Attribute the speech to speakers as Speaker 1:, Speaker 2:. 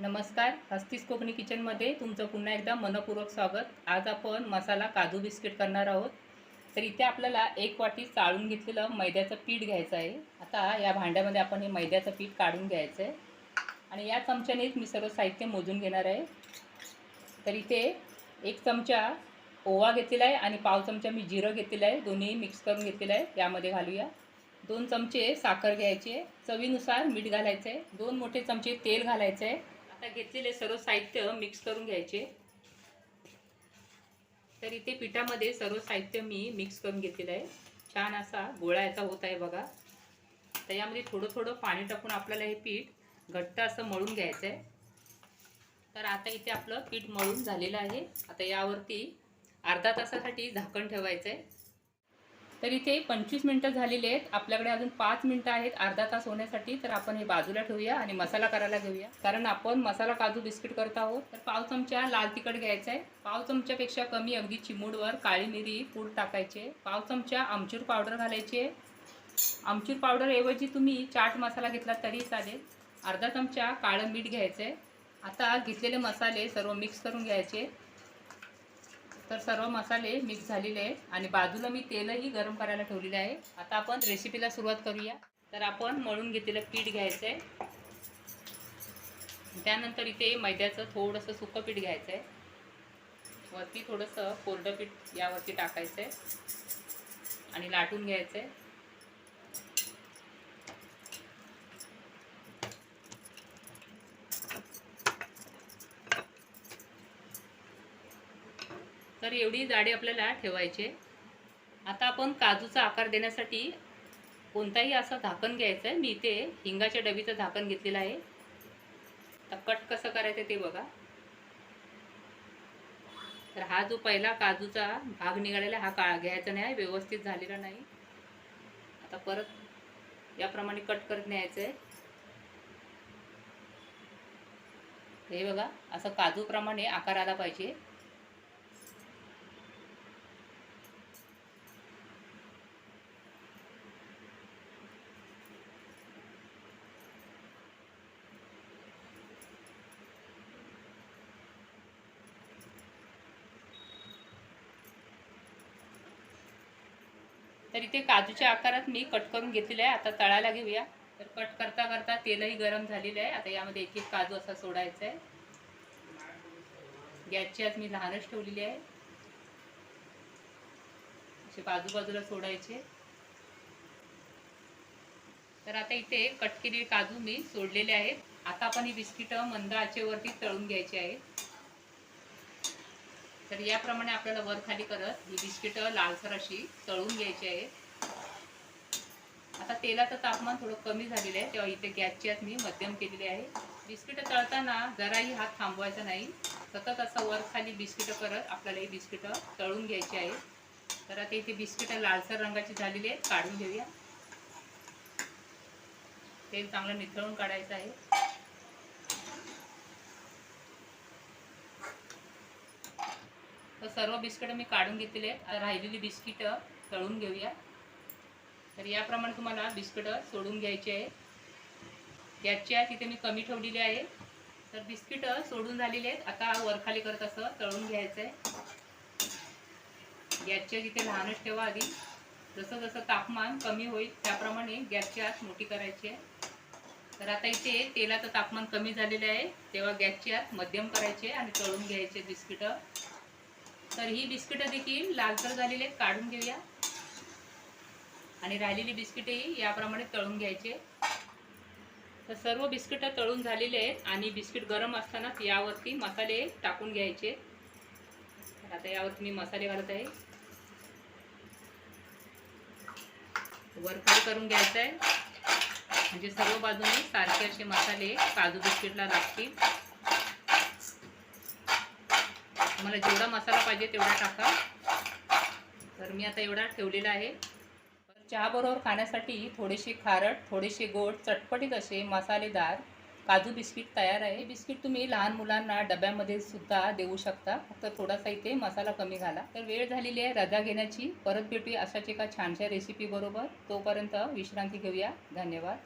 Speaker 1: नमस्कार हस्तीस कोकणी किचनमध्ये तुमचं पुन्हा एकदा मनपूर्वक स्वागत. आज आपण मसाला काजू बिस्किट करणार आहोत. तर इथे आपल्याला एक वाटी चाळून घेतलेलं मैद्याचं पीठ घ्यायचं आहे. आता या भांड्यामध्ये आपण हे मैद्याचं पीठ काढून घ्यायचं आहे. आणि या चमच्यानेच मी सर्व साहित्य मोजून घेणार आहे. तर इथे एक चमचा ओवा घेतलेला आहे आणि पाव चमचा मी जिरं घेतलेलं आहे. दोन्ही मिक्स करून घेतलेलं आहे. यामध्ये घालूया. दोन चमचे साखर घ्यायचे चवीनुसार मीठ घालायचं आहे. दोन मोठे चमचे तेल घालायचं आहे. आता घेतलेले सर्व साहित्य मिक्स करून घ्यायचे. तर इथे पिठामध्ये सर्व साहित्य मी मिक्स करून घेतलेलं आहे. छान असा गोळा याचा होत आहे बघा. तर यामध्ये थोडं थोडं पाणी टाकून आपल्याला हे पीठ घट्ट असं मळून घ्यायचं आहे तर आता इथे आपलं पीठ मळून झालेलं आहे. आता यावरती अर्धा तासासाठी झाकण ठेवायचं आहे तर इथे पंचवीस मिनटं झालेली आहेत. आपल्याकडे अजून पाच मिनटं आहेत. अर्धा तास होण्यासाठी तर आपण हे बाजूला ठेवूया आणि मसाला करायला घेऊया. कारण आपण मसाला काजू बिस्किट करत आहोत. तर पाव चमचा लाल तिखट घ्यायचा आहे. पाव चमच्यापेक्षा कमी अगदी चिमूडवर काळी मिरी पूड टाकायचे. पाव चमचा आमचूर पावडर घालायचे. आमचूर पावडर ऐवजी तुम्ही चाट मसाला घेतला तरी चालेल. अर्धा चमचा काळं मीठ घ्यायचं आहे आता घेतलेले मसाले सर्व मिक्स करून घ्यायचे. तर सर्व मसाले मिक्स झालेले आहेत आणि बाजूला मी तेलही गरम करायला ठेवलेलं आहे. आता आपण रेसिपीला सुरुवात करूया. तर आपण मळून घेतलेलं पीठ घ्यायचं आहे त्यानंतर इथे मैद्याचं थोडंसं सुकं पीठ घ्यायचं आहे वरती थोडंसं कोरडं पीठ यावरती टाकायचं आहे आणि लाटून घ्यायचं आहे तर एवढी जाडी आपल्याला ठेवायची. आता आपण काजूचा आकार देण्यासाठी कोणताही असं झाकण घ्यायचं आहे मी इथे हिंगाच्या डबीचं झाकण घेतलेलं आहे. तर कट कसं करायचं ते बघा. तर हा जो पहिला काजूचा भाग निघालेला हा काळ घ्यायचा नाही व्यवस्थित झालेला नाही. आता परत याप्रमाणे कट करत न्यायचं आहे हे बघा असं काजूप्रमाणे आकार आला पाहिजे. तर इथे काजूच्या आकारात मी कट करून घेतलेलं आहे. आता तळायला घेऊया. तर कट करता करता तेलही गरम झालेलं आहे. आता यामध्ये एक एक काजू असा सोडायचा आहे. गॅसची आज मी लहानच ठेवलेली आहे. असे बाजूबाजूला सोडायचे. तर आता इथे कट केलेले काजू मी सोडलेले आहेत. आता आपण ही बिस्किटं मंद आचेवरती तळून घ्यायची आहेत. तर याप्रमाणे आपल्याला वर खाली करत ही बिस्किटं लालसर अशी तळून घ्यायची आहेत आता तेलाचं तापमान थोडं कमी झालेलं आहे तेव्हा इथे गॅसची आत मी मध्यम केलेली आहे. बिस्किटं तळताना जराही हात थांबवायचा नाही. सतत असं वर खाली बिस्किटं करत आपल्याला ही बिस्किटं तळून घ्यायची आहेत तर आता इथे बिस्किटं लालसर रंगाची झालेली आहेत काढून घेऊया. तेल चांगलं निथळून काढायचं आहे. सर्व बिस्किटं मी काढून घेतलेले आहेत. आता राहिलेली बिस्किटं तळून घेऊया. तर याप्रमाणे तुम्हाला बिस्किटं सोडून घ्यायची आहे गॅसची तिथे मी कमी ठेवलेली आहे. तर बिस्किटं सोडून झालेली आहेत. आता वरखाली करत असं तळून घ्यायचं आहे. गॅसच्या तिथे लहानच ठेवा आधी. जसं जसं तापमान कमी होईल त्याप्रमाणे गॅसची आत मोठी करायची आहे. तर आता इथे तेलाचं तापमान कमी झालेलं आहे. तेव्हा गॅसची आत मध्यम करायचे आणि तळून घ्यायचे बिस्किटं तर ही बिस्किटं देखील लालसर झालेली आहेत काढून घेऊया. आणि राहिलेली बिस्किटेही याप्रमाणे तळून घ्यायचे. तर सर्व बिस्किटं तळून झालेले आहेत आणि बिस्किट गरम असतानाच यावरती मसाले टाकून घ्यायचे. आता यावरती मी मसाले घालत आहे. वरफाय करून घ्यायचं आहे. म्हणजे सर्व बाजूने सारखे असे मसाले काजू बिस्किटला लागतील. तुम्हाला जेवढा मसाला पाहिजे तेवढा टाका. तर मी आता एवढा ठेवलेला आहे. चहाबरोबर खाण्यासाठी थोडेसे खारट थोडेसे गोड चटपटीत असे मसालेदार काजू बिस्किट तयार आहे. बिस्किट तुम्ही लहान मुलांना डब्यामध्ये सुद्धा देऊ शकता. फक्त थोडासा इथे मसाला कमी घाला. तर वेळ झालेली आहे रजा घेण्याची. परत भेटूया अशाच एका छानशा रेसिपीबरोबर तोपर्यंत विश्रांती घेऊया. धन्यवाद.